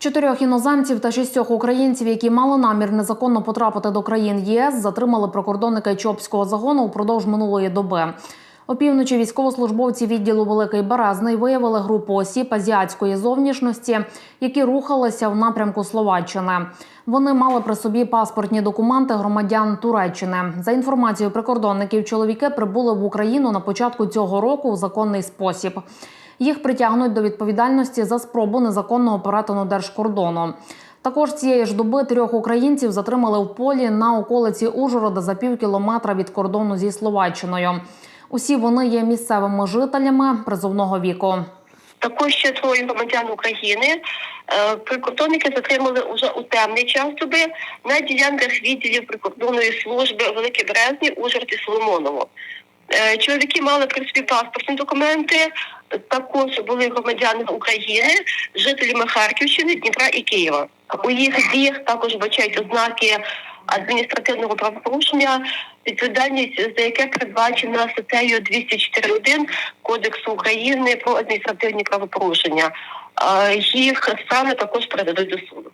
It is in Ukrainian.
Чотирьох іноземців та шістьох українців, які мали намір незаконно потрапити до країн ЄС, затримали прикордонники Чопського загону упродовж минулої доби. Опівночі військовослужбовці відділу Великий Березний виявили групу осіб азіатської зовнішності, які рухалися в напрямку Словаччини. Вони мали при собі паспортні документи громадян Туреччини. За інформацією прикордонників, чоловіки прибули в Україну на початку цього року у законний спосіб. Їх притягнуть до відповідальності за спробу незаконного перетину держкордону. Також цієї ж доби трьох українців затримали в полі на околиці Ужгорода за пів кілометра від кордону зі Словаччиною. Усі вони є місцевими жителями призовного віку. Також ще троє громадян України. Е, Прикордонники затримали уже у темний час доби на ділянках відділів прикордонної служби Велике Березні, Ужгород і Соломоново. Е, Чоловіки мали при собі паспортні документи, також були громадяни України, жителями Харківщини, Дніпра і Києва. У їх діях також бачать ознаки адміністративного правопорушення, відповідальність за яке передбачена статтею 204.1 Кодексу України про адміністративні правопорушення. Їх справи також передадуть до суду.